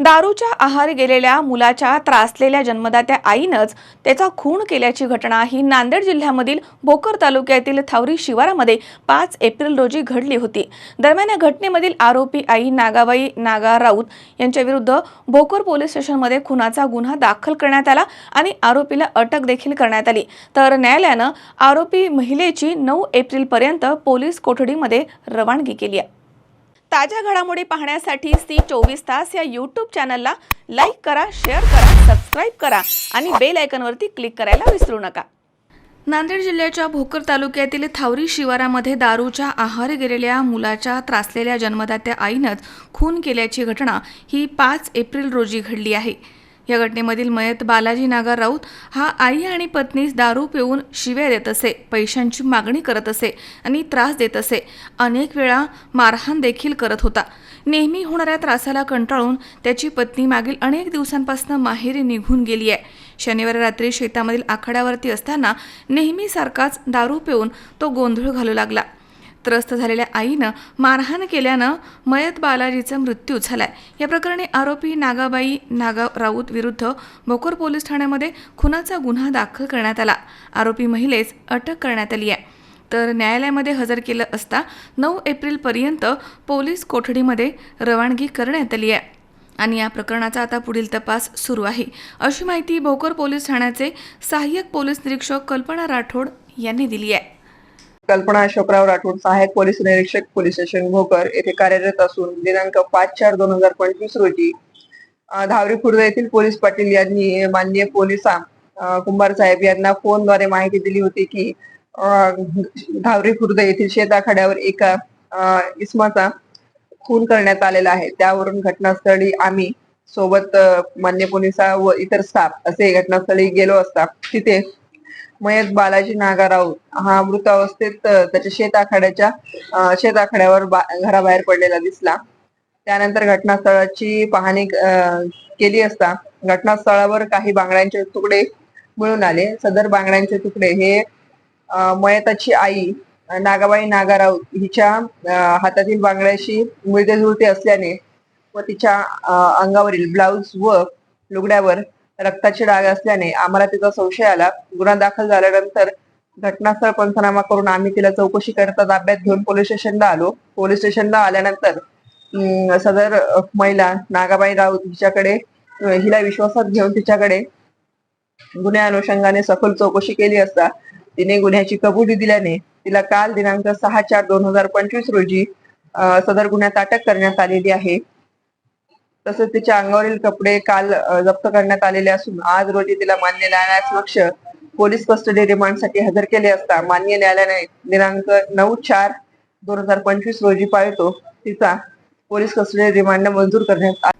दारूच्या आहारी गेलेल्या मुलाच्या त्रासलेल्या जन्मदात्या आईनंच त्याचा खून केल्याची घटना ही नांदेड जिल्ह्यामधील भोकर तालुक्यातील थावरी शिवारामध्ये पाच एप्रिल रोजी घडली होती. दरम्यान या घटनेमधील आरोपी आई नागाबाई नागा राऊत यांच्या विरुद्ध भोकर पोलीस स्टेशनमध्ये खुनाचा गुन्हा दाखल करण्यात आला आणि आरोपीला अटक देखील करण्यात आली. तर न्यायालयानं आरोपी महिलेची नऊ एप्रिलपर्यंत पोलीस कोठडीमध्ये रवानगी केली आहे. ताज्या घडामोडी पाहण्यासाठी सी चोवीस तास या यूट्यूब चॅनलला लाईक करा शेअर करा सबस्क्राईब करा आणि बेल आयकनवरती क्लिक करायला विसरू नका. नांदेड जिल्ह्याच्या भोकर तालुक्यातील थावरी शिवारामध्ये दारूच्या आहारी गेलेल्या मुलाच्या त्रासलेल्या जन्मदात्या आईनंच खून केल्याची घटना ही पाच एप्रिल रोजी घडली आहे. या घटनेमधील मयत बालाजी नागा राऊत हा आई आणि पत्नीस दारू पिऊन शिव्या देत असे पैशांची मागणी करत असे आणि त्रास देत असे. अनेक वेळा मारहाण देखील करत होता. नेहमी होणाऱ्या त्रासाला कंटाळून त्याची पत्नी मागील अनेक दिवसांपासून माहेरी निघून गेली आहे. शनिवारी रात्री शेतामधील आखाड्यावरती असताना नेहमीसारखाच दारू पिऊन तो गोंधळ घालू लागला. त्रस्त झालेल्या आईनं मारहाण केल्यानं मयत बालाजीचा मृत्यू झालाय. या प्रकरणी आरोपी नागाबाई नागा राऊत विरुद्ध भोकर पोलीस ठाण्यामध्ये खुनाचा गुन्हा दाखल करण्यात आला. आरोपी महिलेस अटक करण्यात आली आहे. तर न्यायालयामध्ये हजर केलं असता नऊ एप्रिलपर्यंत पोलीस कोठडीमध्ये रवानगी करण्यात आली आहे. आणि या प्रकरणाचा आता पुढील तपास सुरू आहे. अशी माहिती भोकर पोलीस ठाण्याचे सहाय्यक पोलीस निरीक्षक कल्पना राठोड यांनी दिली आहे. कल्पना अशोकराव राठोड सहाय्यक पोलीस निरीक्षक पोलीस स्टेशन भोकर येथे कार्यरत असून दिनांक पाच चार दोन हजार पंचवीस रोजी धावरी खुर्द येथील पोलीस पाटील यांनी माननीय पोलिसा कुंभार साहेब यांना फोनद्वारे माहिती दिली होती की अं, धावरी खुर्द येथील शेताखाड्यावर एका अं, इसमाचा खून करण्यात आलेला आहे. त्यावरून घटनास्थळी आम्ही सोबत मान्य पोलिसा व इतर स्टाफ असे घटनास्थळी गेलो असता. तिथे मयत बालाजी नागाराव हा मृत अवस्थेत त्याच्या शेत आखाड्याच्या शेत आखाड्यावर घराबाहेर पडलेला दिसला. त्यानंतर घटनास्थळाची पाहणी केली असता घटनास्थळावर काही बांगड्यांचे तुकडे मिळून आले. सदर बांगड्यांचे तुकडे हे मयताची आई नागाबाई नागाराव हिच्या हातातील बांगड्याशी मिळते जुळते असल्याने व तिच्या अंगावरील ब्लाउज व लुगड्यावर रक्ताचे डाग असल्याने आम्हाला तिचा संशय आला. गुन्हा दाखल झाल्यानंतर घटनास्थळ पंचनामा करून आम्ही तिला चौकशी करता ताब्यात घेऊन पोलीस स्टेशनला आलो. पोलीस स्टेशनला आल्यानंतर अं, सदर महिला नागाबाई राऊत हिच्याकडे हिला विश्वासात घेऊन तिच्याकडे गुन्ह्या अनुषंगाने सखोल चौकशी केली असता तिने गुन्ह्याची कबुली दिल्याने तिला काल दिनांक सहा चार दोन हजार पंचवीस रोजी सदर गुन्ह्यात अटक करण्यात आलेली आहे. तसेच तिच्या अंगावरील कपडे काल जप्त करण्यात आलेले असून आज रोजी तिला मान्य न्यायालयासमक्ष पोलीस कस्टडी रिमांडसाठी हजर केले असता मान्य न्यायालयाने दिनांक नऊ चार दोन हजार पंचवीस रोजी पाळतो तिचा पोलीस कस्टडी रिमांड मंजूर करण्यात आला.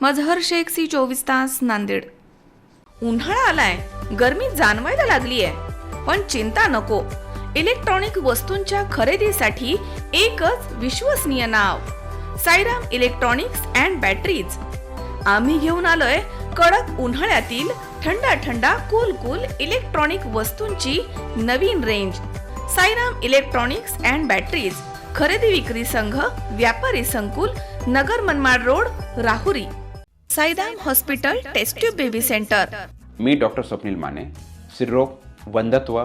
मजहर शेख सी चोवीस तास नांदेड. उन्हाळा आलाय गर्मी जाणवायला लागली आहे पण चिंता नको. इलेक्ट्रॉनिक वस्तूंच्या खरेदीसाठी एकच विश्वसनीय नाव. Sairam electronics and batteries. आम्ही घेऊन आलोय कडक उन्हाळ्यातील थंडा थंडा कूल कूल इलेक्ट्रॉनिक वस्तूंची नवीन range Sairam electronics and batteries खरेदी विक्री संघ व्यापारी संकुल नगर Manmad road Rahuri. Sairam hospital test tube baby centre. मी डॉक्टर स्वप्नील माने सिरोग वंधत्व